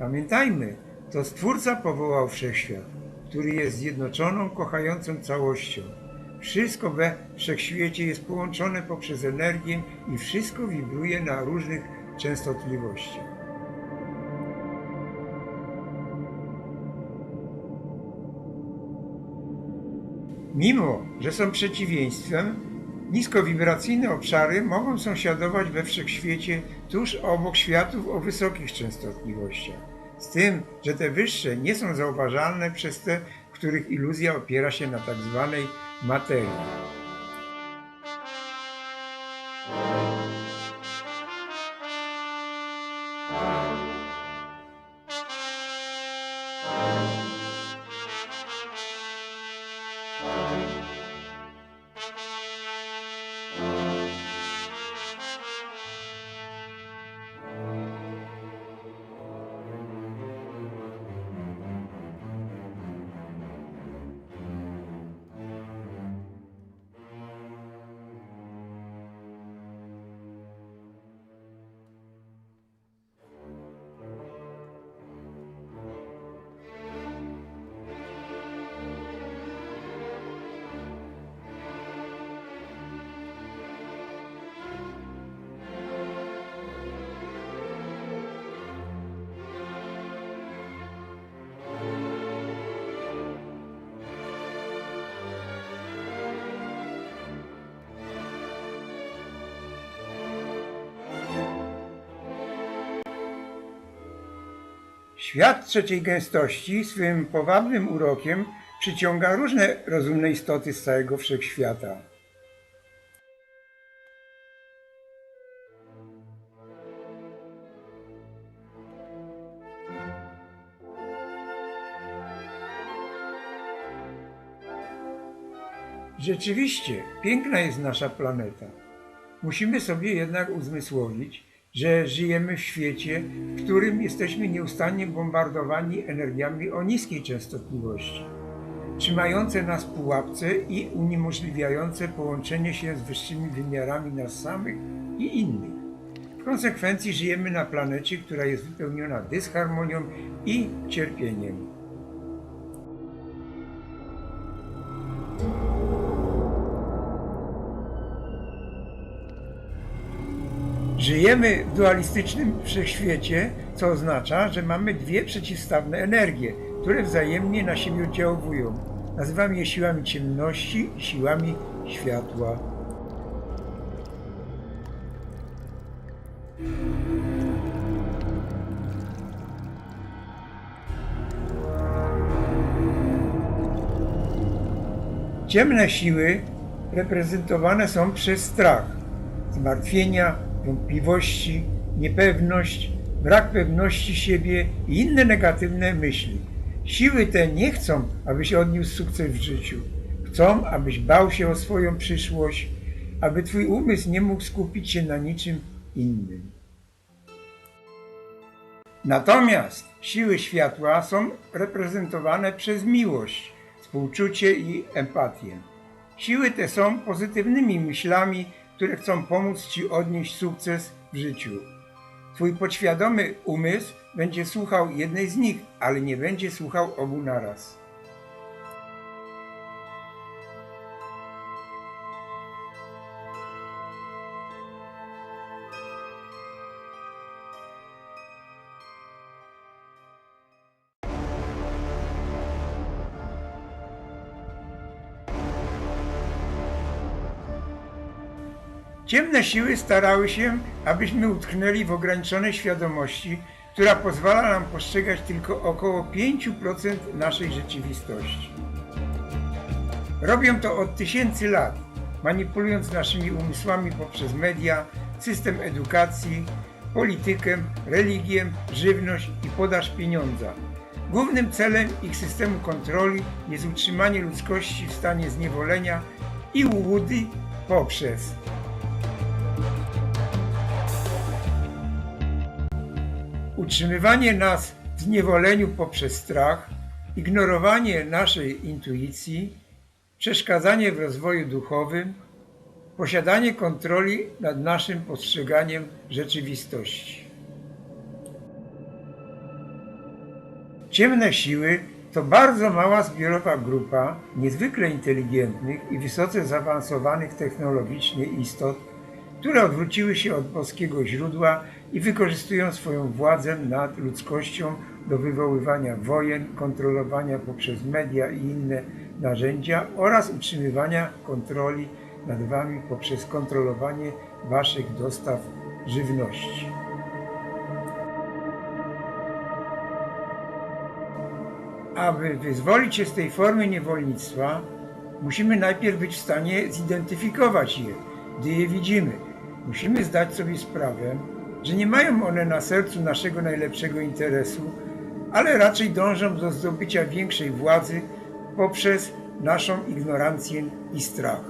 Pamiętajmy, to Stwórca powołał wszechświat, który jest zjednoczoną, kochającą całością. Wszystko we wszechświecie jest połączone poprzez energię i wszystko wibruje na różnych częstotliwościach. Mimo, że są przeciwieństwem, niskowibracyjne obszary mogą sąsiadować we wszechświecie tuż obok światów o wysokich częstotliwościach. Z tym, że te wyższe nie są zauważalne przez te, których iluzja opiera się na tak zwanej materii. Świat trzeciej gęstości swym powabnym urokiem przyciąga różne rozumne istoty z całego wszechświata. Rzeczywiście, piękna jest nasza planeta. Musimy sobie jednak uzmysłowić, że żyjemy w świecie, w którym jesteśmy nieustannie bombardowani energiami o niskiej częstotliwości, trzymające nas w pułapce i uniemożliwiające połączenie się z wyższymi wymiarami nas samych i innych. W konsekwencji żyjemy na planecie, która jest wypełniona dysharmonią i cierpieniem. Żyjemy w dualistycznym wszechświecie, co oznacza, że mamy dwie przeciwstawne energie, które wzajemnie na siebie oddziałują. Nazywamy je siłami ciemności i siłami światła. Ciemne siły reprezentowane są przez strach, zmartwienia, wątpliwości, niepewność, brak pewności siebie i inne negatywne myśli. Siły te nie chcą, abyś odniósł sukces w życiu. Chcą, abyś bał się o swoją przyszłość, aby twój umysł nie mógł skupić się na niczym innym. Natomiast siły światła są reprezentowane przez miłość, współczucie i empatię. Siły te są pozytywnymi myślami, które chcą pomóc Ci odnieść sukces w życiu. Twój podświadomy umysł będzie słuchał jednej z nich, ale nie będzie słuchał obu naraz. Ciemne siły starały się, abyśmy utknęli w ograniczonej świadomości, która pozwala nam postrzegać tylko około 5% naszej rzeczywistości. Robią to od tysięcy lat, manipulując naszymi umysłami poprzez media, system edukacji, politykę, religię, żywność i podaż pieniądza. Głównym celem ich systemu kontroli jest utrzymanie ludzkości w stanie zniewolenia i ułudy poprzez utrzymywanie nas w zniewoleniu poprzez strach, ignorowanie naszej intuicji, przeszkadzanie w rozwoju duchowym, posiadanie kontroli nad naszym postrzeganiem rzeczywistości. ciemne siły to bardzo mała zbiorowa grupa niezwykle inteligentnych i wysoce zaawansowanych technologicznie istot, które odwróciły się od boskiego źródła i wykorzystują swoją władzę nad ludzkością do wywoływania wojen, kontrolowania poprzez media i inne narzędzia oraz utrzymywania kontroli nad wami poprzez kontrolowanie waszych dostaw żywności. Aby wyzwolić się z tej formy niewolnictwa, musimy najpierw być w stanie zidentyfikować je, gdy je widzimy. Musimy zdać sobie sprawę, że nie mają one na sercu naszego najlepszego interesu, ale raczej dążą do zdobycia większej władzy poprzez naszą ignorancję i strach.